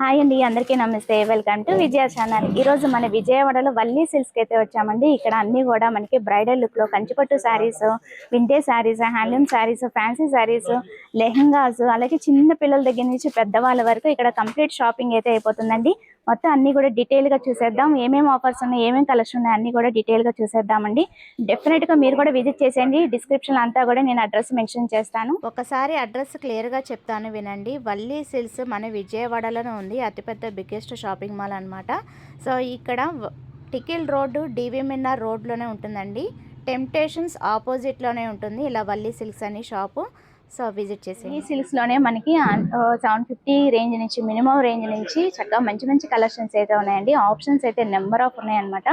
Hi అండి అందరికీ నమస్తే. వెల్కమ్ టు విజయ ఛానల్ ఈరోజు మన విజయవాడలో వల్లీ సిల్క్స్కి అయితే వచ్చామండి. ఇక్కడ అన్నీ కూడా మనకి బ్రైడల్ లుక్లో కంచిపట్టు saris vintage saris handloom saris fancy saris lehengas అలాగే చిన్న పిల్లల దగ్గర నుంచి పెద్దవాళ్ళ వరకు ఇక్కడ కంప్లీట్ షాపింగ్ అయితే అయిపోతుందండి. మొత్తం అన్ని కూడా డీటెయిల్గా చూసేద్దాం. ఏమేమి ఆఫర్స్ ఉన్నాయి ఏమేమి కలెక్షన్ ఉన్నాయి అన్ని కూడా డీటెయిల్గా చూసేద్దామండి. డెఫినెట్గా మీరు కూడా విజిట్ చేసేయండి. డిస్క్రిప్షన్ అంతా కూడా నేను అడ్రస్ మెన్షన్ చేస్తాను. ఒకసారి అడ్రస్ క్లియర్గా చెప్తాను వినండి. వల్లీ సిల్స్ మన విజయవాడలోనే ఉంది. అతిపెద్ద బిగ్గెస్ట్ షాపింగ్ మాల్ అనమాట సో ఇక్కడ టికిల్ రోడ్డు డివిమిన్నర్ రోడ్లోనే ఉంటుందండి. టెంప్టేషన్స్ ఆపోజిట్లోనే ఉంటుంది. ఇలా వల్లీ సిల్క్స్ అని షాపు సో విజిట్ చేసి ఈ సిల్క్స్లోనే మనకి సెవెన్ ఫిఫ్టీ రేంజ్ నుంచి మినిమం రేంజ్ నుంచి చక్కగా మంచి మంచి కలెక్షన్స్ అయితే ఉన్నాయండి. ఆప్షన్స్ అయితే నెంబర్ ఆఫ్ ఉన్నాయన్నమాట.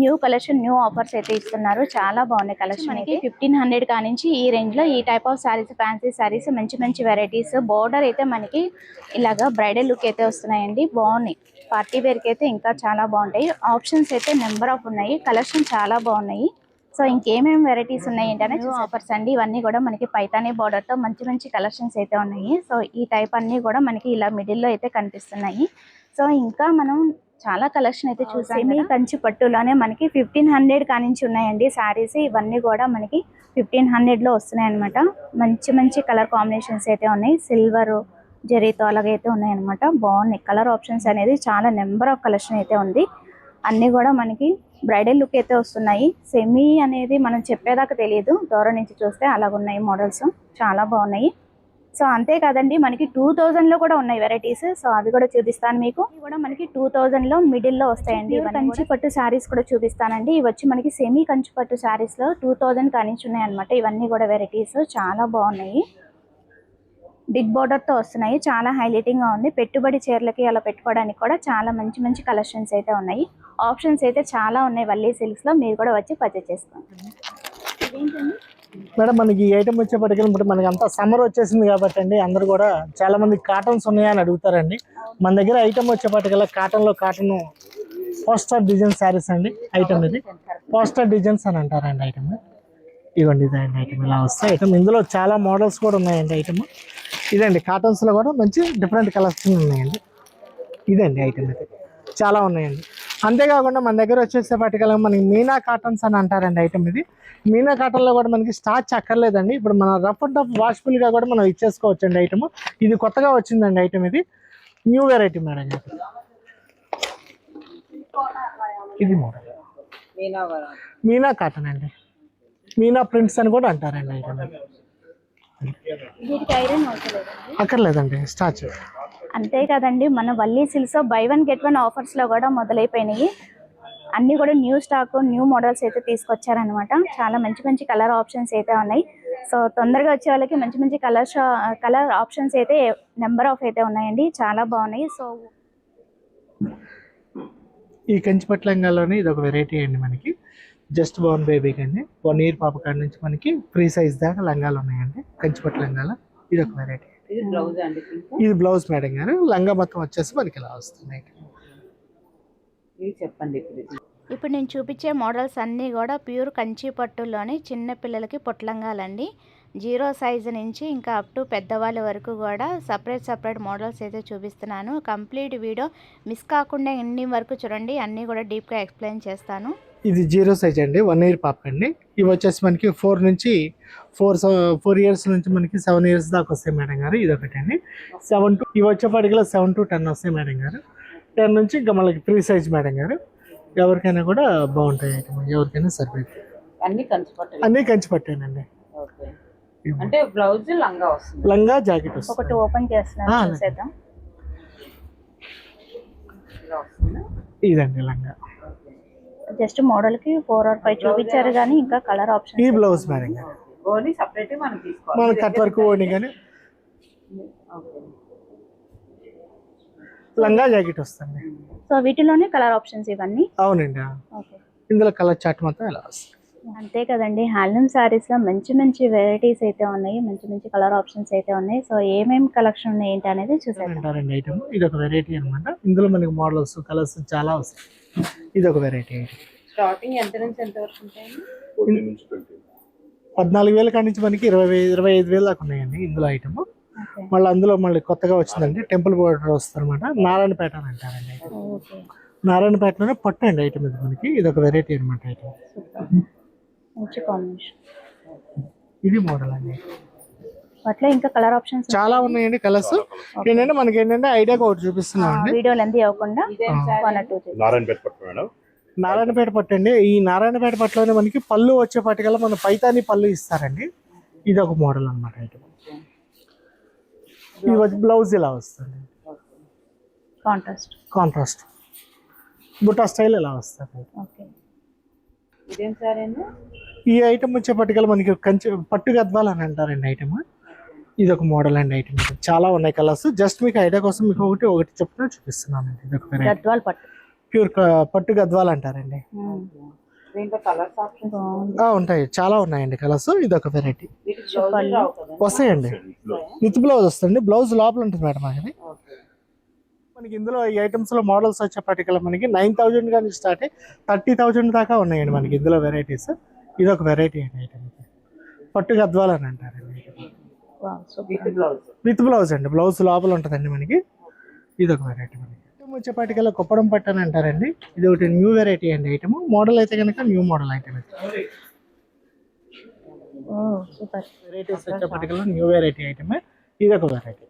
న్యూ కలెక్షన్ న్యూ ఆఫర్స్ అయితే ఇస్తున్నారు. చాలా బాగున్నాయి కలెక్షన్ మనకి ఫిఫ్టీన్ హండ్రెడ్ కా నుంచి ఈ రేంజ్లో ఈ type of saris fancy saris మంచి మంచి వెరైటీస్ బోర్డర్ అయితే మనకి ఇలాగా బ్రైడల్ లుక్ అయితే వస్తున్నాయండి. బాగున్నాయి. పార్టీ వేర్కి అయితే ఇంకా చాలా బాగుంటాయి. ఆప్షన్స్ అయితే నెంబర్ ఆఫ్ ఉన్నాయి. కలెక్షన్ చాలా బాగున్నాయి. సో ఇంకేమేమి వెరైటీస్ ఉన్నాయి ఏంటనే ఆఫర్స్ అండి ఇవన్నీ కూడా మనకి పైతానీ border తో మంచి మంచి కలెక్షన్స్ అయితే ఉన్నాయి. సో ఈ టైప్ అన్ని కూడా మనకి ఇలా మిడిల్లో అయితే కనిపిస్తున్నాయి. సో ఇంకా మనం చాలా కలెక్షన్ అయితే చూసాం సెమీ కంచి పట్టులోనే మనకి ఫిఫ్టీన్ హండ్రెడ్ కానించి ఉన్నాయండి. శారీస్ ఇవన్నీ కూడా మనకి ఫిఫ్టీన్ హండ్రెడ్లో వస్తున్నాయి అనమాట మంచి మంచి కలర్ కాంబినేషన్స్ అయితే ఉన్నాయి. సిల్వర్ జరీతో అలాగైతే ఉన్నాయి అనమాట బాగున్నాయి. కలర్ ఆప్షన్స్ అనేది చాలా నెంబర్ ఆఫ్ కలెక్షన్ అయితే ఉంది. అన్నీ కూడా మనకి బ్రైడల్ లుక్ అయితే వస్తున్నాయి. సెమీ అనేది మనం చెప్పేదాకా తెలియదు. దూరం నుంచి చూస్తే అలాగున్నాయి మోడల్స్. చాలా బాగున్నాయి. సో అంతే కాదండి మనకి టూ థౌజండ్లో కూడా ఉన్నాయి వెరైటీస్. సో అవి కూడా చూపిస్తాను మీకు. ఇవి కూడా మనకి టూ థౌజండ్లో మిడిల్లో వస్తాయండి కంచి పట్టు శారీస్ కూడా చూపిస్తానండి. ఇవి వచ్చి మనకి సెమీ కంచి పట్టు శారీస్లో టూ థౌజండ్ కానించి ఉన్నాయి అనమాట ఇవన్నీ కూడా వెరైటీస్. చాలా బాగున్నాయి. బిగ్ బోర్డర్తో వస్తున్నాయి. చాలా హైలైటింగ్గా ఉంది. పెట్టుబడి చీరలకి అలా పెట్టుకోవడానికి కూడా చాలా మంచి మంచి కలెక్షన్స్ అయితే ఉన్నాయి. ఆప్షన్స్ అయితే చాలా ఉన్నాయి. వల్లీ సిల్క్స్లో మీరు కూడా వచ్చి పర్చేస్ చేసుకోండి. మేడం మనకి ఈ ఐటమ్ వచ్చేప్పటికి ఇప్పుడు మనకి అంతా సమ్మర్ వచ్చేసింది కాబట్టి అండి అందరు కూడా చాలా మంది కాటన్స్ ఉన్నాయా అని అడుగుతారండి. మన దగ్గర ఐటమ్ వచ్చేప్పటికల్లా కాటన్లో కాటన్ పోస్టర్ డిజైన్ శారీస్ అండి ఐటమ్ ఇది. పోస్టర్ డిజైన్స్ అని అంటారండి ఐటమ్ ఇవ్వండి ఇదండి ఐటమ్ ఇలా వస్తాయి. ఐటమ్ ఇందులో చాలా మోడల్స్ కూడా ఉన్నాయండి ఐటమ్ ఇదండి కాటన్స్లో కూడా మంచి డిఫరెంట్ కలెక్షన్ ఉన్నాయండి. ఇదండి ఐటమ్ ఇది చాలా ఉన్నాయండి. అంతేకాకుండా మన దగ్గర వచ్చేసేపటికల్లా మనకి మీనా కాటన్స్ అని అంటారండి ఐటమ్ ఇది. మీనా కాటన్లో కూడా మనకి స్టార్చ్ అక్కర్లేదండి. ఇప్పుడు మన రఫ్ అండ్ టఫ్ వాషబుల్గా కూడా మనం ఇచ్చేసుకోవచ్చు అండి ఐటమ్ ఇది కొత్తగా వచ్చిందండి ఐటమ్ ఇది. న్యూ వెరైటీ మేడం ఇది మోడల్ మీనా కాటన్ అండి. మీనా ప్రింట్స్ అని కూడా అంటారండి ఐటమ్ అక్కర్లేదండి స్టార్చ్ అంతే కదండి మన Valli silks buy one get one ఆఫర్స్లో కూడా మొదలైపోయినాయి. అన్ని కూడా న్యూ స్టాక్ న్యూ మోడల్స్ అయితే తీసుకొచ్చారనమాట చాలా మంచి మంచి కలర్ ఆప్షన్స్ అయితే ఉన్నాయి. సో తొందరగా వచ్చే వాళ్ళకి మంచి మంచి కలర్ కలర్ ఆప్షన్స్ అయితే నెంబర్ ఆఫ్ అయితే ఉన్నాయండి. చాలా బాగున్నాయి. సో ఈ కంచిపట్టు లంగాలోనే ఇది ఒక వెరైటీ అండి మనకి. జస్ట్ బోర్న్ బేబీకి అండి వన్ ఇయర్ పాప కాడ నుంచి మనకి ఫ్రీ సైజ్ దాకా లంగాలు ఉన్నాయండి. కంచిపట్టు లంగాల. ఇది ఒక వెరైటీ ఇది బ్లౌజ్ అండి పింక్? ఇది బ్లౌజ్ మేడం గారు. లంగా మొత్తం వచ్చేసి మనకి ఇలా వస్తుంది ఇది చెప్పండి. ఇప్పుడు. నేను చూపించే మోడల్స్ అన్నీ కూడా ప్యూర్ కంచి పట్టులోని చిన్న పిల్లలకి పొట్లంగాలండి. జీరో సైజు నుంచి ఇంకా అప్ టు పెద్దవాళ్ళ వరకు కూడా సపరేట్ సపరేట్ మోడల్స్ అయితే చూపిస్తున్నాను. కంప్లీట్ వీడియో మిస్ కాకుండా ఎన్ని వరకు చూడండి. అన్నీ కూడా డీప్గా ఎక్స్ప్లెయిన్ చేస్తాను. ఇది జీరో సైజ్ అండి వన్ ఇయర్ పాప అండి. ఇవి వచ్చేసి మనకి ఫోర్ నుంచి ఫోర్ ఫోర్ ఇయర్స్ నుంచి మనకి సెవెన్ ఇయర్స్ దాకా వస్తాయి మేడం గారు ఇది ఒకటి అండి. సెవెన్ టు ఇవి వచ్చేప్పటికి సెవెన్ టు టెన్ వస్తాయి మేడం గారు. టెన్ నుంచి ఇంకా మనకి ఫ్రీ సైజ్ మేడం గారు. ఎవరికైనా కూడా బాగుంటాయి ఐటమ్ ఎవరికైనా సరిపోతుంది అన్ని కంచి పట్టు అన్నీ కంచి పట్టానండి. ఓకే. అంటే బ్లౌజ్ లంగా వస్తుంది. లంగా జాకెట్ వస్తుంది. ఒకటి ఓపెన్ చేస్తున్నాను చూసేద్దాం? ఇదండి లంగా. జస్ట్ మోడల్కి ఫోర్ ఆర్ ఫైవ్ చూపించారు కానీ ఇంకా కలర్ ఈ ఆప్షన్ బ్లౌజ్ మేడం గారు. ఓన్లీ సపరేట్ మనం తీసుకోవాలి. మన కట్ వర్క్ ఓడి కానీ ఓకే లంగా జాకెట్ వస్తుంది. సో వీటిలోనే కలర్ ఆప్షన్స్ ఇవన్నీ? అవునండి ఓకే ఇందులో కలర్ చాట్ మొత్తం ఇలా వస్తుంది? అంతే కదండి. హ్యాండ్లూమ్ శారీస్లో మంచి మంచి వెరైటీస్ అయితే ఉన్నాయి. మంచి మంచి కలర్ ఆప్షన్స్ అయితే ఉన్నాయి. సో ఏమేమి కలెక్షన్ ఉన్నాయి ఏంటి అనేది చూసేద్దాం. అంటారండి ఐటమ్ ఇది ఒక వెరైటీ అన్నమాట. ఇందులో మనకి మోడల్స్ కలర్స్ చాలా వస్తాయి. ఇది ఒక వెరైటీ ఐటమ్ స్టార్టింగ్ ఎంత నుంచి ఎంత వరకు ఉంటాయండి పద్నాలుగు వేల కాడి నుంచి మనకి ఇరవై ఇరవై ఐదు వేలు దాకా ఉన్నాయండి ఇందులో ఐటమ్ మళ్ళీ అందులో మళ్ళీ కొత్తగా వచ్చిందండి టెంపుల్ బోర్డర్ వస్తుంది అనమాట నారాయణపేట అని అంటారండి ఓకే. నారాయణపేటలోనే పట్టు అండి ఐటమ్ ఇది మనకి. ఇది ఒక వెరైటీ అనమాట ఐటమ్ మంచి కాంబినేషన్ ఇది మోడల్ అండి. వాటిలో ఇంకా కలర్ ఆప్షన్స్ చాలా ఉన్నాయండి కలర్స్ ఏంటంటే మనకి ఏంటంటే ఐడియాగా ఒకటి చూపిస్తున్నాం అండి. వన్ టూ నారాయణపేట పట్టు మేడం. నారాయణపేట పట్టు అండి. ఈ నారాయణపేట పట్టులోనే మనకి పళ్ళు వచ్చేపటికల్లా మన పైతాని పళ్ళు ఇస్తారండి. ఇది ఒక మోడల్ అనమాట ఐటమ్ ఇది వచ్చి బ్లౌజ్ ఇలా వస్తుంది? కాంట్రాస్ట్ కాంట్రాస్ట్ బుట్టా స్టైల్ ఇలా వస్తుంది? ఓకే ఈ ఐటమ్ వచ్చేపటికల్లా మనకి కంచి పట్టు గద్వాలు అని అంటారండి ఐటమ్ ఇది ఒక మోడల్ అండి ఐటమ్ చాలా ఉన్నాయి కలర్స్ జస్ట్ మీకు ఐడియా కోసం మీకు ఒకటి ఒకటి చెప్తున్నా చూపిస్తున్నాను. ఇది ఒక వెరైటీ గద్వాల్ పట్టు. ప్యూర్ పట్టు గద్వాలు అంటారండి. ఉంటాయి. చాలా ఉన్నాయండి కలర్స్ ఇది ఒక వెరైటీ వస్తాయండి. విత్ బ్లౌజ్ వస్తుంది బ్లౌజ్ లోపల ఉంటుంది మేడం అది. మనకి ఇందులో ఈ ఐటమ్స్లో మోడల్స్ వచ్చేపటికల్లా మనకి నైన్ థౌజండ్ కానీ స్టార్ట్ అయ్యి థర్టీ థౌజండ్ దాకా ఉన్నాయండి మనకి ఇందులో వెరైటీస్ ఇది ఒక వెరైటీ అండి ఐటమ్ పట్టు గద్వాలు అని అంటారండి విత్ బ్లౌజ్ అండి. బ్లౌజ్ లోపల ఉంటుందండి మనకి. ఇది ఒక వెరైటీ మనకి. ఐటమ్ వచ్చేపాటికల్లా కుప్పడం పట్టు అని అంటారండి. ఇది ఒకటి న్యూ వెరైటీ అండి ఐటమ్ మోడల్ అయితే కనుక న్యూ మోడల్ ఐటమ్ వెరైటీస్ వచ్చేపాటికల్లా న్యూ వెరైటీ ఐటమ్ ఇది ఒక వెరైటీ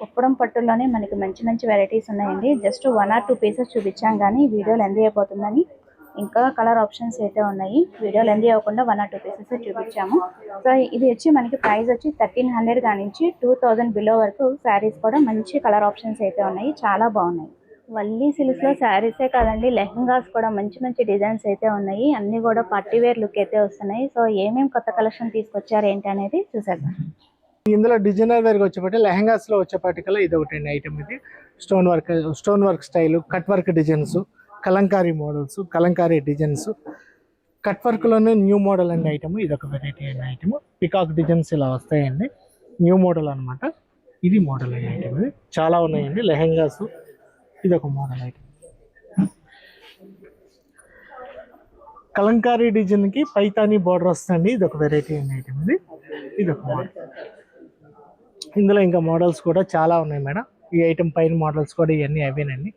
కుప్పడం పట్టులోనే మనకి మంచి మంచి వెరైటీస్ ఉన్నాయండి. Just one or two pieces చూపించాం కానీ వీడియోలు ఎందు అయిపోతుందని ఇంకా కలర్ ఆప్షన్స్ అయితే ఉన్నాయి. వీడియోలు ఎందు అవ్వకుండా వన్ ఆర్ టూ పీసెస్ చూపించాము. సో ఇది వచ్చి మనకి ప్రైస్ వచ్చి థర్టీన్ హండ్రెడ్ కానించి టూ థౌజండ్ బిలో వరకు శారీస్ కూడా మంచి కలర్ ఆప్షన్స్ అయితే ఉన్నాయి. చాలా బాగున్నాయి. వల్లీ సిల్క్స్లో శారీసే కాదండి లెహంగాస్ కూడా మంచి మంచి డిజైన్స్ అయితే ఉన్నాయి. అన్ని కూడా పార్టీవేర్ లుక్ అయితే వస్తున్నాయి. సో ఏమేమి కొత్త కలెక్షన్ తీసుకొచ్చారు ఏంటి అనేది చూసేద్దాం. ఇందులో డిజైనర్ వేర్కి వచ్చేపటి లెహంగాస్లో వచ్చేపాటికల్లా ఇది ఒకటి ఐటమ్ ఇది. Stone work stone work style cut work designs Kalamkari models Kalamkari designs cut వర్క్లోనే new model అండి ఐటమ్ ఇది ఒక వెరైటీ అయిన ఐటమ్ పికాక్ డిజైన్స్ ఇలా వస్తాయండి. న్యూ మోడల్ అన్నమాట. ఇది మోడల్ అయిన ఐటమ్ ఇది. చాలా ఉన్నాయండి. లెహంగాస్ ఇది ఒక మోడల్ ఐటమ్ కలంకారీ డిజైన్కి పైతానీ బార్డర్ వస్తుంది ఇది ఒక వెరైటీ అయిన ఐటమ్ ఇది. ఇది ఒక మోడల్ ఇందులో ఇంకా మోడల్స్ కూడా చాలా ఉన్నాయి మేడం. ఈ ఐటమ్ పైన మోడల్స్ కూడా ఇవన్నీ అవేనండి.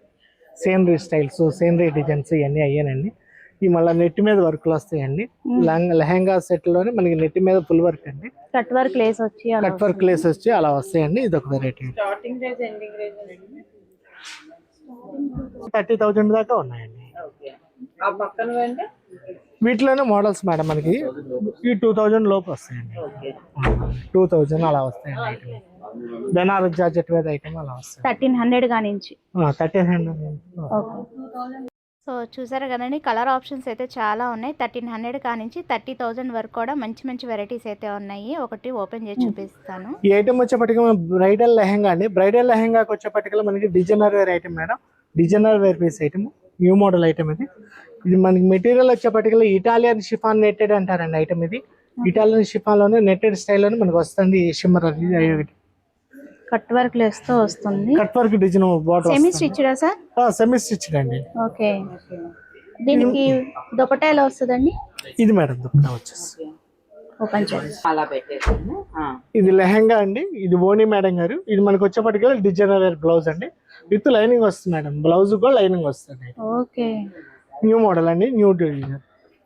సేనరీ స్టైల్స్ సేనరీ డిజైన్స్ ఇవన్నీ అయ్యానండి. ఈ మళ్ళీ నెట్ మీద వర్క్లు వస్తాయండి. లెహంగా లెహంగా సెట్లోనే మనకి నెట్ మీద ఫుల్ వర్క్ అండి. కట్ వర్క్ లేస్ వచ్చి అలా కట్ వర్క్ లేస్ వచ్చి అలా వస్తాయండి. ఇది ఒక వెరైటీ థర్టీ థౌజండ్ దాకా ఉన్నాయండి. వీటిలోనే మోడల్స్ మేడం మనకి. ఈ టూ థౌజండ్ లోపు వస్తాయండి. ఓకే. టూ థౌజండ్ అలా వస్తాయండి ఐటమ్ బెనారస్ జార్జెట్ మీద ఐటమ్ అలా వస్తాయి థర్టీన్ హండ్రెడ్ కానించి థర్టీన్ హండ్రెడ్ సో చూసారు కదండి కలర్ ఆప్షన్స్ అయితే చాలా ఉన్నాయి. థర్టీన్ హండ్రెడ్ కానించి థర్టీ థౌజండ్ వరకు కూడా మంచి మంచి వెరైటీస్ అయితే ఉన్నాయి. ఒకటి ఓపెన్ చేసి చూపిస్తాను. ఈ ఐటమ్ వచ్చేపటికి బ్రైడల్ లెహంగా అండి. బ్రైడల్ లెహంగాకి వచ్చేపటికి మనకి designer wear item madam. Designer wear piece item new model item ఇది. ఇది మనకి మెటీరియల్ వచ్చేపటికి ఇటాలియన్ షిఫాన్ నెట్టెడ్ అంటారండి ఐటమ్ ఇది. ఇటాలియన్ షిఫాన్లోనే నెట్టెడ్ స్టైల్లోనే మనకి వస్తుంది షిమ్మర్ అది. కట్ వర్క్ లేస్తో వస్తుంది. కట్ వర్క్ డిజైన్ సెమీ బాటర్ స్టిచ్డా సార్? సెమీ స్టిచ్డ్ అండి. ఓకే. దీనికి దుపట్టా ఎలా వస్తుందండి? ఇది మేడం దుప్పటా వచ్చేసి. ఆ, ఇది లెహంగా అండి. ఇది ఓనీ మేడం గారు. ఇది మనకి వచ్చేపటికి డిజైనర్ బ్లౌజ్ అండి. విత్ లైనింగ్ వస్తుంది మేడం. బ్లౌజ్ కూడా లైనింగ్ వస్తుంది. ఓకే. న్యూ మోడల్ అండి న్యూ డిజైన్.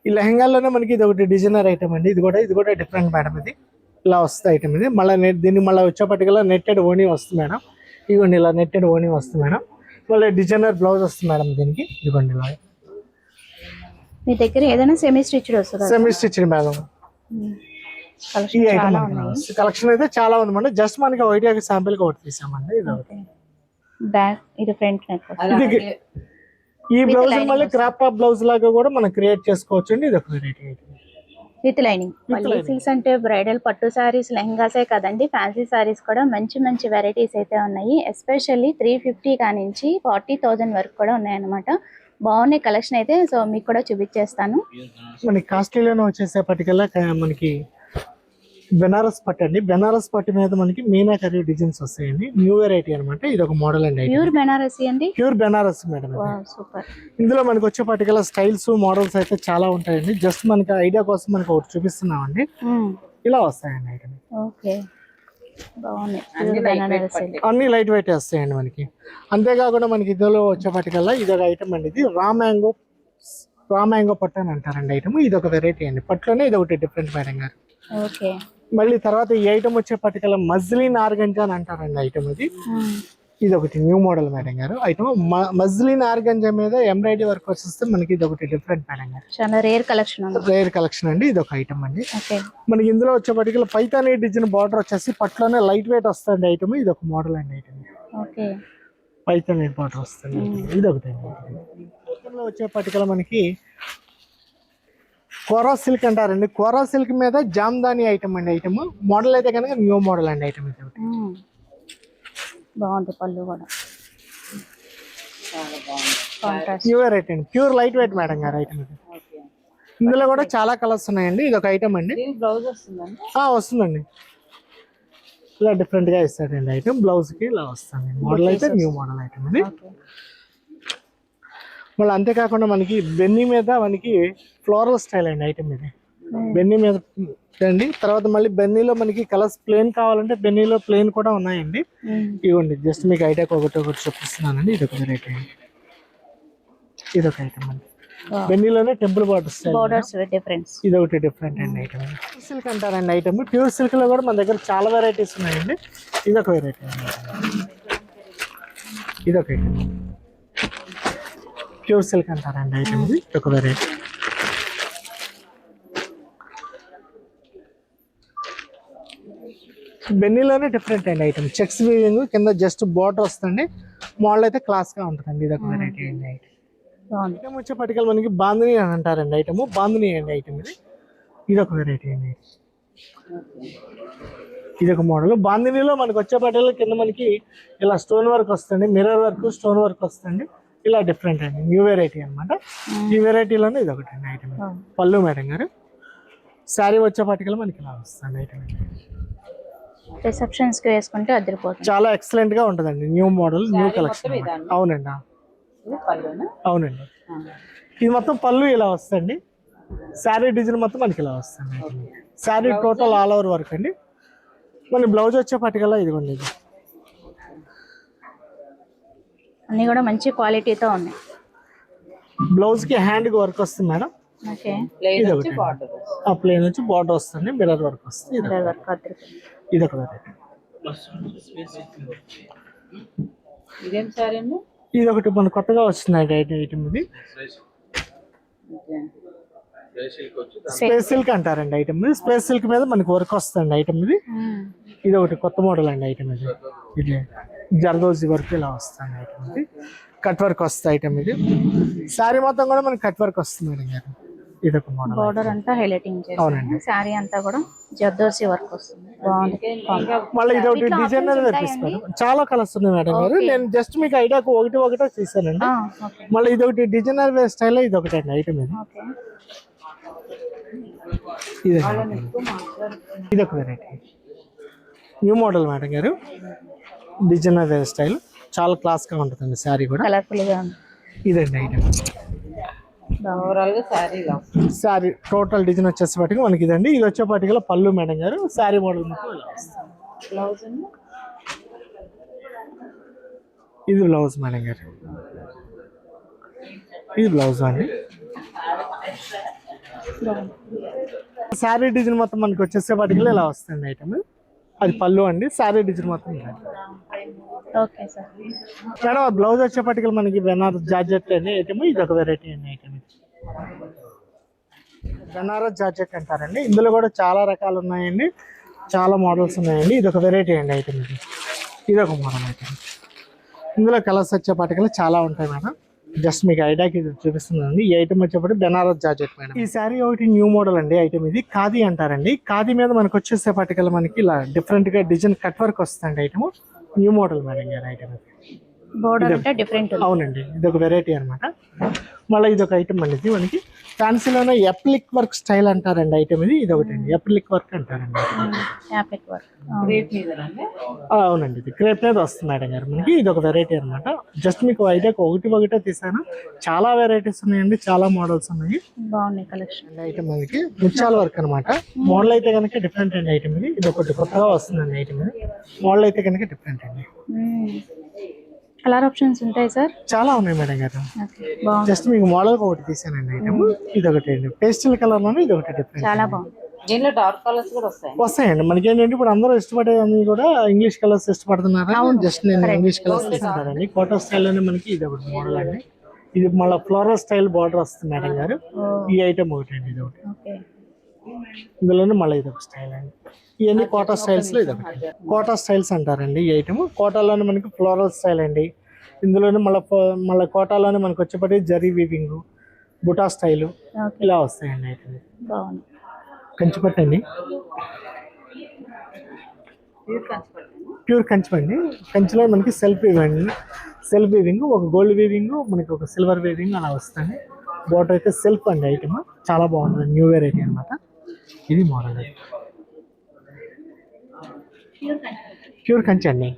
ఈ లెహంగాల్లోనే మనకి ఇది ఒకటి డిజైనర్ ఐటమ్ అండి. ఇది కూడా ఇది కూడా డిఫరెంట్ మేడం ఇది. ఇలా వస్తుంది ఐటమ్ ఇది. మళ్ళీ నెట్ దీన్ని మళ్ళీ వచ్చేపటికల్లా నెట్టెడ్ ఓనీ వస్తుంది మేడం ఇదిగోండి ఇలా నెట్టెడ్ ఓనీ వస్తుంది మేడం మళ్ళీ డిజైనర్ బ్లౌజ్ వస్తుంది మేడం దీనికి. ఇదిగోండి ఇలా. మీ దగ్గర ఏదైనా సెమీ స్టిచ్డ్ వస్తుందా? సెమీ స్టిచ్డ్ మేడం ఈ కలెక్షన్ ఐటమ్ అయితే చాలా ఉంది మేడం జస్ట్ మనకి వైట్ శాంపిల్ ఒకటి తీసామండి. ఇది ఒకటి. బ్యాక్ ఇది ఫ్రంట్ నెక్ ఇది ఈ బ్లౌజ్ మళ్ళీ క్రాప్ టాప్ బ్లౌజ్ లాగా కూడా మనం క్రియేట్ చేసుకోవచ్చు అండి ఇది ఒక వెరైటీ విత్ లైనింగ్ మళ్ళీ సిల్క్స్ అంటే బ్రైడల్ పట్టు సారీస్ లెహంగాసే కదండి. ఫ్యాన్సీ సారీస్ కూడా మంచి మంచి వెరైటీస్ అయితే ఉన్నాయి. ఎస్పెషల్లీ త్రీ ఫిఫ్టీ కానించి ఫార్టీ థౌజండ్ వరకు కూడా ఉన్నాయన్నమాట. బాగున్నాయి కలెక్షన్ అయితే సో మీకు కూడా చూపించేస్తాను. మనకి కాస్ట్లీలోనే వచ్చేసేపటికల్లా మనకి బెనారస్ పట్టు అండి. బెనారస్ పట్టు మీద మనకి మీనాకరీ డిజైన్స్ వస్తాయండి. న్యూ వెరైటీ అన్నమాట. ఇది ఒక మోడల్ అండి ప్యూర్ బెనారసీ అండి? Pure Banaras madam. సూపర్. ఇందులో మనకి వచ్చేపటికల్లా స్టైల్స్ మోడల్స్ అయితే చాలా ఉంటాయండి. జస్ట్ మనకి ఐడియా కోసం మనకి ఒకటి చూపిస్తున్నామండి. ఇలా వస్తాయండి ఐటమ్ ఓకే. అన్ని లైట్ వెయిట్ వస్తాయండి మనకి. అంతేకాకుండా మనకి ఇందులో వచ్చేపటికల్లా ఇది ఒక ఐటమ్ అండి ఇది. రా మ్యాంగో రా మ్యాంగో పట్టు అని అంటారండి ఐటమ్ ఇది ఒక వెరైటీ అండి. పట్టులోనే ఇది ఒకటి డిఫరెంట్ మేడం గారు. ఓకే. మళ్ళీ తర్వాత ఈ ఐటమ్ వచ్చేపటికల్లా మజ్లిన్ ఆర్గంజా అని అంటారండి ఐటమ్ ఇది మ్మ్. ఇది ఒకటి న్యూ మోడల్ మేడం గారు. ఐటమ్ మజ్లిన్ ఆర్గంజా మీద ఎంబ్రాయిడరీ వర్క్ వచ్చేస్తే మనకి ఇది ఒకటి డిఫరెంట్ మేడం గారు. చాలా రేర్ కలెక్షన్ రేర్ కలెక్షన్ అండి ఇది ఒక ఐటమ్ అండి మనకి ఇందులో వచ్చేపటికల్లా పైతానీ డిజైన్ బార్డర్ వచ్చేసి పట్టులోనే లైట్ వెయిట్ వస్తుంది ఐటమ్ ఇది ఒక మోడల్ అండి ఐటమ్ ఓకే పైథాన్ బార్డర్ వస్తుంది. ఇది ఒకటి వచ్చే పటికల మనకి కోరా సిల్క్ అంటారండి. కోరా సిల్క్ మీద జామ్దాని ఐటమ్ అండి ఐటమ్ మోడల్ అయితే కనుక న్యూ మోడల్ అండి ఐటమ్ ఇది ఒకటి. బాగుంది పళ్ళు కూడా. చాలా బాగుంది. కాంట్రాస్ట్ న్యూ వెరైటీ అండి. ప్యూర్ లైట్ వెయిట్ మేడం గారు ఐటమ్ ఇది ఓకే ఇందులో కూడా చాలా కలర్స్ ఉన్నాయండి. ఇది ఒక ఐటమ్ అండి. బ్లౌజ్ వస్తుందండి? ఆ, వస్తుందండి. ఇలా డిఫరెంట్గా ఇస్తాడండి ఐటమ్ బ్లౌజ్కి ఇలా వస్తుంది మోడల్ అయితే న్యూ మోడల్ ఐటమ్ ఇది ఓకే మళ్ళీ అంతేకాకుండా మనకి బెన్నీ మీద మనకి ఫ్లోరల్ స్టైల్ అండి ఐటమ్ ఇది. బెన్నీ మీద అండి తర్వాత మళ్ళీ బెన్నీలో మనకి కలర్స్ ప్లేన్ కావాలంటే బెన్నీలో ప్లేన్ కూడా ఉన్నాయండి. మ్మ్. ఇవ్వండి జస్ట్ మీకు ఐడియాకి ఒకటి ఒకటి చూపిస్తున్నానండి. ఇది ఒక వెరైటీ అండి. ఇది ఒక ఐటమ్ అండి. Wow. బెన్నీలోనే temple border style borders difference ఇది ఒకటి డిఫరెంట్ అండి ఐటమ్ ప్యూర్ సిల్క్ అంటారండి ఐటమ్. ప్యూర్ సిల్క్లో కూడా మన దగ్గర చాలా వెరైటీస్ ఉన్నాయండి. ఇది ఒక వెరైటీ అండి. ఇది ఒక ఐటమ్. ప్యూర్ సిల్క్ అంటారండి ఐటమ్ ఇది. ఇది ఒక వెరైటీ. బెన్నీలోనే డిఫరెంట్ అండి ఐటమ్ చెక్స్ వీవింగ్ కింద జస్ట్ బార్డర్ వస్తుంది మోడల్ అయితే క్లాస్గా ఉంటుందండి. ఇది ఒక వెరైటీ అండి ఐటమ్ వచ్చే పటికలు మనకి బాందిని అని అంటారండి ఐటమ్ బాందిని అండి ఐటమ్ ఇది. ఇది ఒక వెరైటీ అండి. ఇది ఒక మోడల్ బాందినిలో మనకి వచ్చే పటికల కింద మనకి ఇలా స్టోన్ వర్క్ వస్తుంది మిర్రర్ వర్క్ స్టోన్ వర్క్ వస్తుంది ఇలా డిఫరెంట్ అండి. న్యూ వెరైటీ అన్నమాట. ఈ వెరైటీలోనే ఇది ఒకటి అండి ఐటమ్ Wow. పళ్ళు మేడం గారు. శారీ వచ్చే పటికలు మనకి ఇలా వస్తుంది ఐటమ్ రిసెప్షన్స్కి వేసుకుంటే అదిరిపోతుంది. చాలా ఎక్సలెంట్గా ఉంటుందండి. New model new collection? అవునండి. అవునండి. ఇది మొత్తం పళ్ళు ఇలా వస్తుంది శారీ డిజైన్ మొత్తం మనకి ఇలా వస్తుంది sari total all over work అండి. మన బ్లౌజ్ వచ్చే పట్టుకల్లా ఇదిగోండి ఇది. అన్ని కూడా మంచి క్వాలిటీతో ఉన్నాయి. బ్లౌజ్కి హ్యాండ్ వర్క్ వస్తుంది మేడం. ప్లేన్ వచ్చి బార్డర్ వస్తుంది. మిర్రర్ వర్క్ వస్తుంది ఇది ఒక ఇదేం సారీ అండి? ఇది ఒకటి మన కొత్తగా వస్తుంది ఐటమ్ ఐటమ్ ఇది. స్పేస్ సిల్క్ అంటారండి ఐటమ్ ఇది. స్పేస్ సిల్క్ మీద మనకి వర్క్ వస్తుంది ఐటమ్ ఇది. మ్మ్. ఇది ఒకటి కొత్త మోడల్ అండి ఐటమ్ ఇది. ఇది జర్దోజీ వర్క్ ఇలా వస్తుంది ఐటమ్ ఇది. కట్ వర్క్ వస్తుంది ఐటమ్ ఇది. శారీ మొత్తం కూడా మనకి కట్ వర్క్ వస్తుంది మేడం గారు. ఇది ఒక మోడల్ బోర్డర్ అంతా హైలైటింగ్ అవునండి. శారీ అంతా కూడా జర్దోసి వర్క్ వస్తుంది. మళ్ళీ ఇది ఒకటి వీటిలో డిజైనర్ తెప్పిస్తాను చాలా కలర్స్ ఉన్నాయి మేడం గారు. నేను జస్ట్ మీకు ఐడియాకు ఒకటి ఒకటే తీసానండి. మళ్ళీ ఇది ఒకటి డిజైనర్ వేర్ స్టైల్ ఇది ఒకటి అండి ఐటమ్ ఇది. ఇది ఇది ఒక వెరైటీ న్యూ మోడల్ మేడం గారు. Designer wear style. చాలా క్లాస్గా ఉంటుందండి శారీ కూడా. కలర్ఫుల్గా ఉంది. ఇదండి ఐటమ్ శారీ టోటల్ డిజైన్ వచ్చేసరికి మనకి ఇదండి. ఇది వచ్చేపాటికి పళ్ళు మేడం గారు శారీ మోడల్ మొత్తం. బ్లౌజ్ ఇది బ్లౌజ్ మేడం గారు. ఇది బ్లౌజ్ అండి. శారీ డిజైన్ మొత్తం మనకి వచ్చేసేపాటికి ఇలా వస్తుంది ఐటమ్ అది పళ్ళు అండి. శారీ డిజైన్ మొత్తం. Okay sir. మేడం బ్లౌజ్ వచ్చేప్పటికి మనకి బెనారస్ జార్జెట్ అనే ఐటమ్ ఇది ఒక వెరైటీ అండి ఐటమ్ బెనారస్ జార్జెట్ అంటారండి. ఇందులో కూడా చాలా రకాలు ఉన్నాయండి. చాలా మోడల్స్ ఉన్నాయండి. ఇది ఒక వెరైటీ అండి ఐటమ్ ఇది. ఇది ఒక మోడల్ ఐటమ్ ఇందులో కలర్స్ వచ్చేపాటికల్లా చాలా ఉంటాయి మేడం. జస్ట్ మీకు ఐడియాకి ఇది చూపిస్తున్నానండి. ఈ ఐటమ్ వచ్చేప్పటి బెనారస్ జార్జెట్ మేడం. ఈ శారీ ఒకటి న్యూ మోడల్ అండి ఐటమ్ ఇది. ఖాదీ అంటారండి. ఖాదీ మీద మనకు వచ్చేసేపాటికల్లా మనకి ఇలా డిఫరెంట్గా డిజైన్ కట్ వర్క్ వస్తుంది ఐటమ్. న్యూ మోడల్ మేడం గారు ఐటమ్ ఇది బోర్డర్ అంటే డిఫరెంట్ అవునండి. ఇది ఒక వెరైటీ అనమాట మళ్ళీ ఇది ఒక ఐటమ్ అండి ఇది. మనకి ఫ్యాన్సీలోనే ఎప్లిక్ వర్క్ స్టైల్ అంటారండి ఐటమ్ ఇది. ఇది ఒకటి అండి. ఎప్లిక్ వర్క్ అంటారండి. అవునండి. ఇది క్రేప్ మీద వస్తుంది మేడం గారు. మనకి ఇది ఒక వెరైటీ అనమాట జస్ట్ మీకు ఐడియాకి ఒకటి ఒకటే తీసాను. చాలా వెరైటీస్ ఉన్నాయండి. చాలా మోడల్స్ ఉన్నాయి. బాగున్నాయి కలెక్షన్ ఐటమ్ మనకి ముత్యాల వర్క్ అనమాట మోడల్ అయితే కనుక డిఫరెంట్ అండి ఐటమ్ ఇది. ఇది ఒకటి కొత్తగా వస్తుందండి ఐటమ్ ఇది. మోడల్ అయితే కనుక డిఫరెంట్ అండి. కలర్ ఆప్షన్స్ ఉంటాయి సార్? చాలా ఉన్నాయి మేడం గారు. జస్ట్ మీకు మోడల్ ఒకటి తీసానండి ఐటమ్. ఇది ఒకటి అండి. పేస్టల్ కలర్లోనే ఇది ఒకటి డిఫరెంట్ చాలా బాగుంది. దీనిలో డార్క్ కలర్స్ కూడా వస్తాయి వస్తాయండి. మనకి ఏంటంటే ఇప్పుడు అందరూ ఇష్టపడేవన్నీ కూడా ఇంగ్లీష్ కలర్స్ ఇష్టపడుతున్నారు. జస్ట్ నేను ఇంగ్లీష్ కలర్స్ తీసుకుంటానండి కోటా స్టైల్లోనే మనకి ఇది ఒకటి మోడల్ అండి. ఇది మళ్ళీ ఫ్లోరల్ స్టైల్ బార్డర్ వస్తుంది మేడం గారు. ఈ ఐటమ్ ఒకటి అండి ఇది ఒకటి. ఓకే. ఇందులోనే మళ్ళీ ఇది ఒక స్టైల్ అండి. ఇవన్నీ కోటా స్టైల్స్లో ఇది కోటా స్టైల్స్ అంటారండి ఈ ఐటమ్ కోటాలోనే మనకి ఫ్లోరల్ స్టైల్ అండి. ఇందులోనే మళ్ళీ మళ్ళీ కోటాలోనే మనకి వచ్చేప్పటి జరీ వీవింగ్ బుటా స్టైల్ ఇలా వస్తాయండి ఐటమ్ బాగుంది. కంచిపట్టు అండి. ప్యూర్ కంచిపండి కంచిలో మనకి సెల్ఫ్ వీవింగ్ సెల్ఫ్ వీవింగ్ ఒక గోల్డ్ వీవింగ్ మనకి ఒక సిల్వర్ వీవింగ్ అలా వస్తుంది బోటర్ అయితే సెల్ఫ్ అండి ఐటమ్ చాలా బాగుంటుంది న్యూ వెరైటీ అన్నమాట. ఇది మోడల్ ప్యూర్ కంచి. అండి.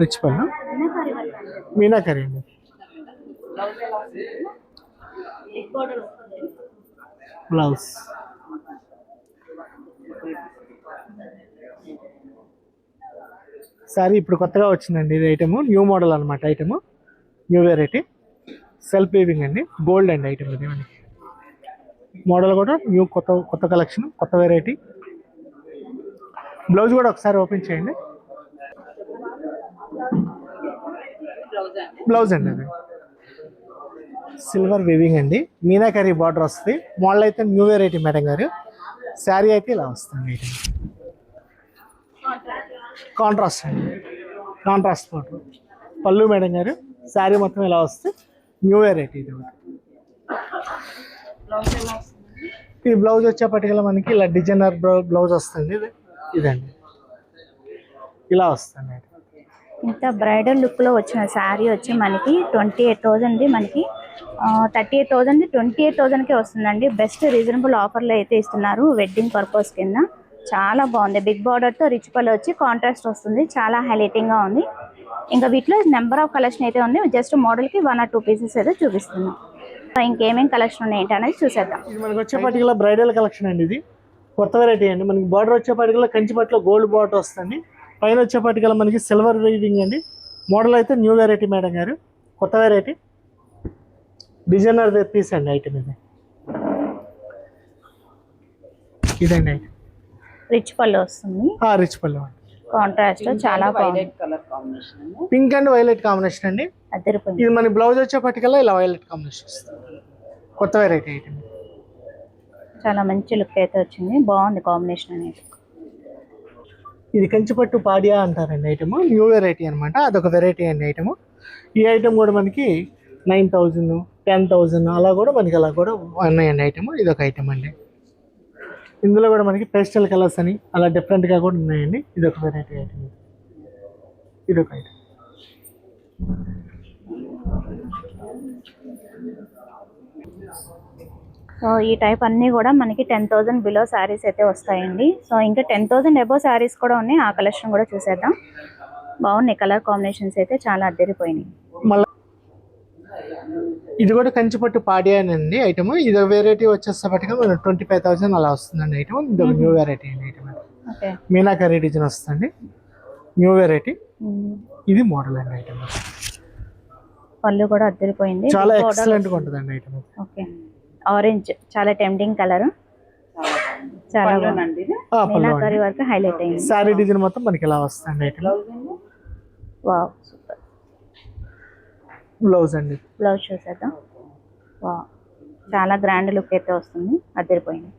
రిచ్ పళ్ళు. మీనాకరీ అండి. బ్లౌజ్. సారీ ఇప్పుడు కొత్తగా వచ్చిందండి ఇది ఐటమ్. న్యూ మోడల్ అనమాట item. New variety. Self weaving అండి. గోల్డ్ అండి ఐటమ్ ఇది. మనకి మోడల్ కూడా న్యూ కొత్త కొత్త కలెక్షన్ కొత్త వెరైటీ. బ్లౌజ్ కూడా ఒకసారి ఓపెన్ చేయండి. బ్లౌజ్ అండి అది. సిల్వర్ వీవింగ్ అండి. మీనాకరీ బార్డర్ వస్తుంది. మోడల్ అయితే న్యూ వెరైటీ మేడం గారు. శారీ అయితే ఇలా వస్తుంది కాంట్రాస్ట్ అండి. Contrast border. పళ్ళు మేడం గారు శారీ మొత్తం ఇలా వస్తే న్యూ వెరైటీ ఇది ఒకటి. బ్లౌజ్ ఎలా ఈ బ్లౌజ్ వచ్చేపటికల్లా మనకి ఇలా డిజైనర్ బ్లౌజ్ వస్తుంది ఇది. ఇదండి. ఇలా వస్తుంది ఇంత బ్రైడల్ లుక్లో వచ్చిన శారీ వచ్చి మనకి ట్వంటీ ఎయిట్ థౌజండ్ది మనకి thirty eight thousand twenty eight థౌజండ్కే వస్తుందండి. బెస్ట్ రీజనబుల్ ఆఫర్లో అయితే ఇస్తున్నారు వెడ్డింగ్ పర్పస్ కింద. చాలా బాగుంది. బిగ్ బార్డర్తో రిచ్ పళ్ళు వచ్చి కాంట్రాస్ట్ వస్తుంది. చాలా హైలైటింగ్గా ఉంది. ఇంకా వీటిలో నెంబర్ ఆఫ్ కలెక్షన్ అయితే ఉంది. జస్ట్ మోడల్కి వన్ ఆర్ టూ పీసెస్ అయితే చూపిస్తున్నాం. సో ఇంకేమేం కలెక్షన్ ఉన్నాయి ఏంటి అనేది చూసేద్దాం. మనకి వచ్చేపటికల్లా బ్రైడల్ కలెక్షన్ అండి ఇది. కొత్త వెరైటీ అండి. మనకి బార్డర్ వచ్చేపటికల్లా కంచిపట్లో గోల్డ్ బార్డర్ వస్తుంది. పైన వచ్చేపటికల్లా మనకి సిల్వర్ వీవింగ్ అండి. మోడల్ అయితే న్యూ వెరైటీ మేడం గారు. కొత్త వెరైటీ డిజైనర్ పీస్ అండి ఐటమ్ ఇది. ఇదండి ఐటమ్ రిచ్ పళ్ళు వస్తుంది. రిచ్ పళ్ళు కాంట్రాస్ట్ చాలా బాగుంది. వైలెట్ కలర్ కాంబినేషన్ అండి. పింక్ అండ్ వైలెట్ కాంబినేషన్ అండి. అదిరిపోయింది ఇది మన బ్లౌజ్ వచ్చేపటికల్లా ఇలా వైలెట్ కాంబినేషన్ వస్తుంది. కొత్త వెరైటీ ఐటమ్ చాలా మంచి లుక్ అయితే వచ్చింది. బాగుంది కాంబినేషన్ అనేది. ఇది కంచిపట్టు పాడియా అంటారండి ఐటమ్. న్యూ వెరైటీ అనమాట అదొక వెరైటీ అండి ఐటమ్. ఈ ఐటమ్ కూడా మనకి నైన్ థౌజండ్ టెన్ థౌజండ్ అలా కూడా మనకి అలా కూడా ఉన్నాయండి ఐటమ్. ఇది ఒక ఐటమ్ అండి. ఇందులో కూడా మనకి పేస్టల్ కలర్స్ అని అలా డిఫరెంట్గా కూడా ఉన్నాయండి. ఇది ఒక వెరైటీ ఐటమ్ ఇది ఒక ఐటమ్ సో ఈ టైప్ అన్నీ కూడా మనకి టెన్ థౌసండ్ బిలో శారీస్ అయితే వస్తాయండి. సో ఇంకా టెన్ థౌసండ్ అబో శారీస్ కూడా ఉన్నాయి. ఆ కలెక్షన్ కూడా చూసేద్దాం. బాగున్నాయి. కలర్ కాంబినేషన్స్ అయితే చాలా అద్దరిపోయినాయి. ఇది కూడా కంచిపట్టు పాడియా అండి ఐటమ్ ఇది వెరైటీ వచ్చేసేపటిగా మన ట్వంటీ ఫైవ్ థౌసండ్ అలా వస్తుందండి ఐటమ్ ఇది ఒక న్యూ వెరైటీ అండి ఐటమ్ మీనాకరీ డిజైన్ వస్తుంది న్యూ వెరైటీ ఇది మోడల్ అండి ఐటమ్ పళ్ళు కూడా అద్దరిపోయింది. చాలా ఎక్సలెంట్గా ఉంటుందండి ఐటమ్ ఓకే. ఆరెంజ్ చాలా టెంప్టింగ్ కలర్. చాలా బాగుంది. వరకు హైలైట్ అయింది. శారీ డిజైన్ మొత్తం మనకి ఇలా వస్తుంది ఐటమ్ బ్లౌజ్ అండి వావ్ సూపర్ బ్లౌజ్ అండి. బ్లౌజ్ చూసేద్దాం. వావ్ చాలా గ్రాండ్ లుక్ అయితే వస్తుంది. అద్దరిపోయింది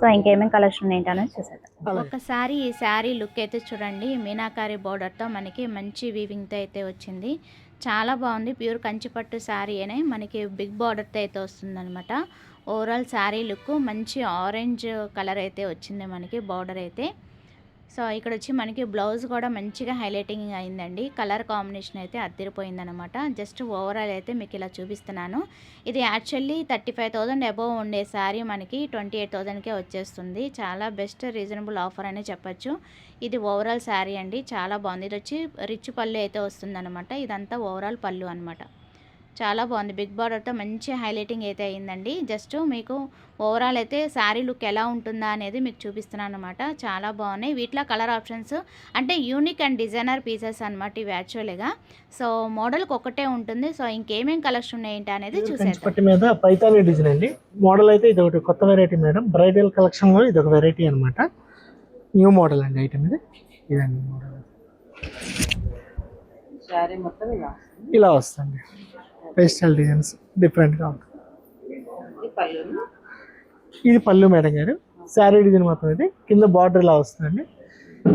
సో ఇంకేమేం కలెక్షన్ ఏంటనేది చూసేద్దాం. ఒకసారి ఈ శారీ లుక్ అయితే చూడండి. మీనాకారి బోర్డర్తో మనకి మంచి వీవింగ్తో అయితే వచ్చింది. చాలా బాగుంది. ప్యూర్ కంచిపట్టు శారీ అనే మనకి బిగ్ బార్డర్తో అయితే వస్తుందనమాట ఓవరాల్ శారీ లుక్ మంచి ఆరెంజ్ కలర్ అయితే వచ్చింది మనకి బార్డర్ అయితే. సో ఇక్కడ వచ్చి మనకి బ్లౌజ్ కూడా మంచిగా హైలైటింగ్ అయిందండి. కలర్ కాంబినేషన్ అయితే అద్దరిపోయిందనమాట జస్ట్ ఓవరాల్ అయితే మీకు ఇలా చూపిస్తున్నాను. ఇది actually thirty five thousand above ఉండే శారీ మనకి ట్వంటీ ఎయిట్ థౌజండ్కే వచ్చేస్తుంది. చాలా బెస్ట్ రీజనబుల్ ఆఫర్ అనే చెప్పొచ్చు. ఇది ఓవరాల్ శారీ అండి. చాలా బాగుంది. ఇది వచ్చి రిచ్ పళ్ళు అయితే వస్తుందన్నమాట. ఇదంతా ఓవరాల్ పళ్ళు అనమాట చాలా బాగుంది. బిగ్ బార్డర్తో మంచి హైలైటింగ్ అయితే అయిందండి. జస్ట్ మీకు ఓవరాల్ అయితే శారీ లుక్ ఎలా ఉంటుందా అనేది మీకు చూపిస్తున్నాను అనమాట చాలా బాగున్నాయి. వీటిలో కలర్ ఆప్షన్స్ అంటే యూనిక్ అండ్ డిజైనర్ పీసెస్ అనమాట ఇవి యాక్చువల్గా. సో మోడల్కి ఒకటే ఉంటుంది. సో ఇంకేమేం కలర్స్ ఉన్నాయి ఏంటి అనేది కంచిపట్టి మీద పైతాని డిజైన్ అండి. మోడల్ అయితే ఇది ఒకటి కొత్త వెరైటీ మేడం. బ్రైడల్ కలెక్షన్లో ఇది ఒక వెరైటీ అన్నమాట. న్యూ మోడల్ అండి ఐటమ్ ఇది. ఇదండి మోడల్. శారీ మొత్తం ఇలా వస్తుంది. ఇలా వస్తుంది. పేస్టల్ డిజైన్స్ డిఫరెంట్గా ఉంటుంది ఇది పళ్ళు ఇది పళ్ళు మేడం గారు. శారీ డిజైన్ మొత్తం ఇది కింద బార్డర్ ఇలా వస్తుందండి.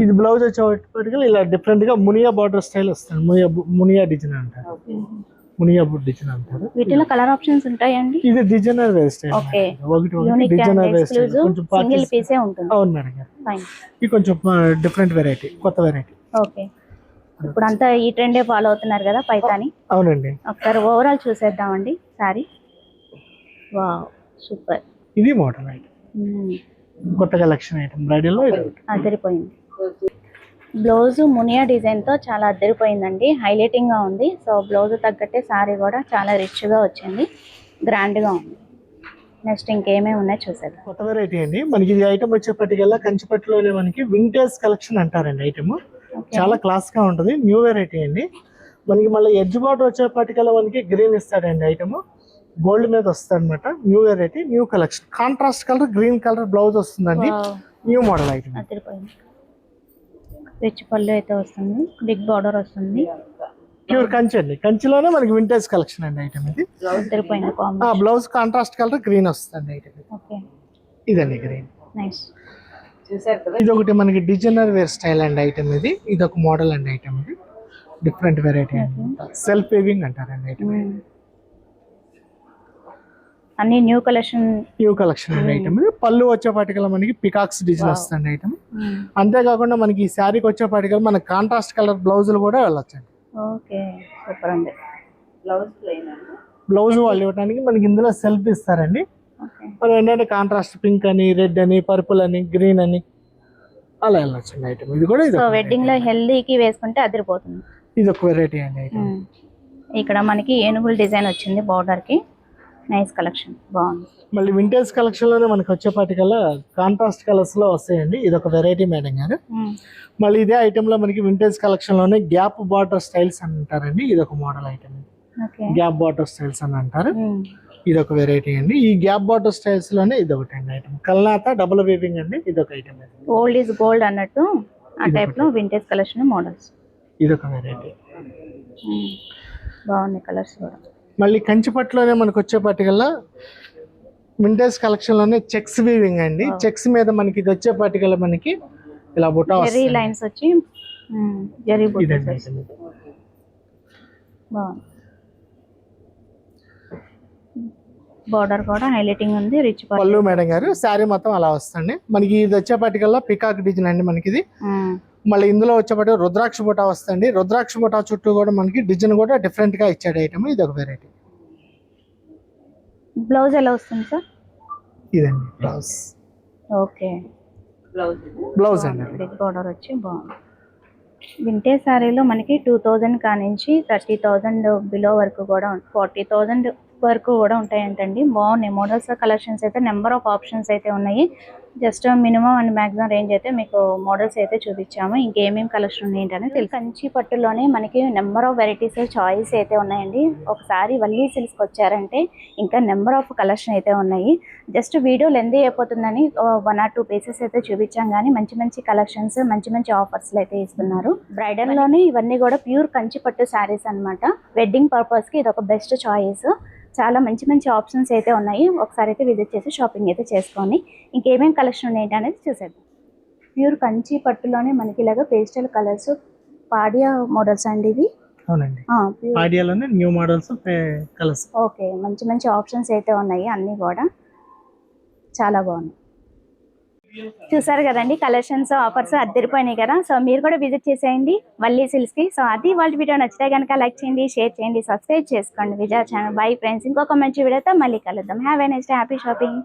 ఇది బ్లౌజ్ వచ్చేటప్పటికి ఇలా డిఫరెంట్గా మునియా బార్డర్ స్టైల్ వస్తుంది. మునియా మునియా డిజైన్ అంటారు. ఓకే. మునియా డిజైన్ అంటారు. వీటిలో కలర్ ఆప్షన్స్ ఉంటాయండి? ఇది డిజైనర్ వేర్ స్టైల్ ఓకే. ఒకటి ఒకటి డిజైనర్ వేర్ స్టైల్ ఎక్స్క్లూజివ్ కొంచెం సింగిల్ పీసే ఉంటుంది. అవును మేడం గారు. ఫైన్ ఇది కొంచెం డిఫరెంట్ వెరైటీ కొత్త వెరైటీ ఓకే. ఇప్పుడు అంతా ఈ ట్రెండే ఫాలో అవుతున్నారు కదా పైతాని? అవునండి. ఒకసారి ఓవరాల్ చూసేద్దామండి సారీ. Wow super. ఇది మోడల్ ఐటమ్. కొత్త కలెక్షన్ ఐటమ్ బ్రైడల్. అదిరిపోయింది బ్లౌజ్ మునియా డిజైన్తో చాలా అద్దరిపోయిందండి హైలైటింగ్గా ఉంది. సో బ్లౌజ్ తగ్గట్టే సారీ కూడా చాలా రిచ్గా వచ్చింది గ్రాండ్గా ఉంది. నెక్స్ట్ ఇంకేమేమి ఉన్నాయో చూసేద్దాం. కొత్త వెరైటీ అండి. మనకి ఇది ఐటమ్ వచ్చేప్పటికల్లా కంచిపట్టులోనే మనకి వింటేజ్ కలెక్షన్ అంటారండి ఐటమ్. చాలా క్లాస్గా ఉంటుంది న్యూ వెరైటీ అండి. మనకి మళ్ళీ ఎడ్జ్ బార్డర్ వచ్చేప్పటికల్లా మనకి గ్రీన్ ఇస్తాడండి ఐటమ్ గోల్డ్ మీద వస్తుంది అనమాట new variety new collection contrast colour green colour blouse వస్తుందండి న్యూ మోడల్ ఐటమ్ పళ్ళు అయితే వస్తుంది బిగ్ బార్డర్ వస్తుంది. ప్యూర్ కంచి అండి. కంచిలోనే మనకి వింటేజ్ కలెక్షన్ అండి ఐటమ్ ఇది. బ్లౌజ్ కాంట్రాస్ట్ కలర్ గ్రీన్ వస్తుంది ఐటమ్ ఇదండి గ్రీన్ నైస్ చూసారు కదా? ఇది ఒకటి మనకి డిజైనర్ వేర్ స్టైల్ అండి ఐటమ్ ఇది. ఇది ఒక మోడల్ అండి ఐటమ్ ఇది. డిఫరెంట్ వెరైటీ అండి సెల్ఫ్ వేవింగ్ అంటారండి ఐటమ్ అన్ని న్యూ కలెక్షన్? న్యూ కలెక్షన్ అండి ఐటమ్ ఇది. పళ్ళు వచ్చేపాటికల్లా మనకి పికాక్స్ డిజైన్ వస్తుంది ఐటమ్. అంతేకాకుండా మనకి ఈ శారీకి వచ్చేపాటికల్లా మనకి కాంట్రాస్ట్ కలర్ బ్లౌజులు కూడా వెళ్ళొచ్చండి. ఓకే. సూపర్ ఉంది. బ్లౌజ్ ప్లెయిన్ అండి. బ్లౌజ్ వాళ్ళు ఇవ్వడానికి మనకి ఇందులో సెల్ఫ్ ఇస్తారండి. మనం ఏంటంటే కాంట్రాస్ట్ పింక్ అని రెడ్ అని పర్పుల్ అని గ్రీన్ అని అలా వెళ్ళొచ్చండి ఐటమ్ ఇది కూడా సో వెడ్డింగ్లో హెల్దీకి వేసుకుంటే అదిరిపోతుంది. ఇది ఒక వెరైటీ అండి ఐటమ్. ఇక్కడ మనకి ఏనుగుల డిజైన్ వచ్చింది బార్డర్కి. నైస్ కలెక్షన్ బాగుంది. మళ్ళీ వింటేజ్ కలెక్షన్లోనే మనకి వచ్చేపాటికల్లా కాంట్రాస్ట్ కలర్స్లో వస్తాయండి. ఇది ఒక వెరైటీ మేడం గారు. మళ్ళీ ఇదే ఐటమ్లో మనకి వింటేజ్ కలెక్షన్లోనే గ్యాప్ బార్డర్ స్టైల్స్ అని అంటారండి. ఇది ఒక model item gap border styles అని అంటారు. ఇది ఒక వెరైటీ అండి. ఈ గ్యాప్ బార్డర్ స్టైల్స్లోనే ఇది ఒకటి అండి ఐటమ్ కల్నాత డబుల్ వేవింగ్ అండి. ఇది ఒక ఐటమ్ ఓల్డ్ ఈజ్ గోల్డ్ అన్నట్టు ఆ టైప్లో వింటేజ్ కలెక్షన్ మోడల్స్ ఇది ఒక వెరైటీ బాగున్నాయి కలర్స్ కూడా. మళ్ళీ కంచిపట్టులోనే మనకు వచ్చేపాటికల్లా వింటేజ్ కలెక్షన్లోనే చెక్స్ వీవింగ్ అండి. చెక్స్ మీద మనకి ఇది వచ్చేపాటికల్లా మనకి ఇలా బుట్ట జెరీ లైన్స్ వచ్చి జెరీ ఇది. బాగుంది. బార్డర్ కూడా హైలైటింగ్ ఉంది రిచ్ పళ్ళు మేడం గారు శారీ మొత్తం అలా వస్తుంది. మనకి ఇది వచ్చేపాటికల్లా పికాక్ డిజైన్ అండి మనకి ఇది. మళ్ళీ ఇందులో వచ్చేపాటి రుద్రాక్ష బుట్ట వస్తుంది. రుద్రాక్ష బుట్ట చుట్టూ కూడా మనకి డిజైన్ కూడా డిఫరెంట్గా ఇచ్చాడు ఐటమ్ ఇది ఒక వెరైటీ బ్లౌజ్ ఎలా వస్తుంది సార్? ఇదండి బ్లౌజ్ ఓకే. బ్లౌజ్ బ్లౌజ్ అండి బార్డర్ వచ్చి బాగుంది. వింటేజ్ శారీలో మనకి టూ థౌజండ్ కానించి థర్టీ థౌజండ్ బిలో వరకు కూడా ఫార్టీ థౌజండ్ వరకు కూడా ఉంటాయంటండి. బాగున్నాయి. మోడల్స్ కలెక్షన్స్ అయితే నెంబర్ ఆఫ్ ఆప్షన్స్ అయితే ఉన్నాయి. Just minimum and maximum range అయితే మీకు మోడల్స్ అయితే చూపించాము. ఇంకేమేమి కలెక్షన్ ఉన్నాయి ఏంటనే తెలుసు. కంచి పట్టులోనే మనకి నెంబర్ ఆఫ్ వెరైటీస్ చాయిస్ అయితే ఉన్నాయండి. ఒకసారి వల్లీ సిల్స్కి వచ్చారంటే ఇంకా నెంబర్ ఆఫ్ కలెక్షన్ అయితే ఉన్నాయి. జస్ట్ వీడియో లెందీ అయిపోతుందని వన్ ఆర్ టూ పీసెస్ అయితే చూపించాం కానీ మంచి మంచి కలెక్షన్స్ మంచి మంచి ఆఫర్స్ అయితే ఇస్తున్నారు. బ్రైడల్లోనే ఇవన్నీ కూడా ప్యూర్ కంచి పట్టు శారీస్ అన్నమాట. వెడ్డింగ్ పర్పస్కి ఇది ఒక బెస్ట్ చాయిస్ చాలా మంచి మంచి ఆప్షన్స్ అయితే ఉన్నాయి. ఒకసారి అయితే విజిట్ చేసి షాపింగ్ అయితే చేసుకోండి. ఇంకేమేమి కలెక్షన్ ఉన్నాయి అనేది చూసేద్దాం. ప్యూర్ కంచి పట్టులోనే మనకి ఇలాగ పేస్టల్ కలర్స్ పాడియా మోడల్స్ అండి ఇవి. అవునండి. New models colours. ఓకే మంచి మంచి ఆప్షన్స్ అయితే ఉన్నాయి అన్నీ కూడా. చాలా బాగున్నాయి. చూసారు కదండి కలెక్షన్స్ ఆఫర్స్ అద్దరిపోయినాయి కదా. సో మీరు కూడా విజిట్ చేసేయండి వల్లీ సిల్క్స్కి సో అది వాళ్ళ వీడియో నచ్చితే కనుక లైక్ చేయండి షేర్ చేయండి సబ్స్క్రైబ్ చేసుకోండి. విజయ ఛానల్. బై ఫ్రెండ్స్ ఇంకొక మంచి వీడియోతో మళ్ళీ కలుద్దాం. Have a next happy shopping.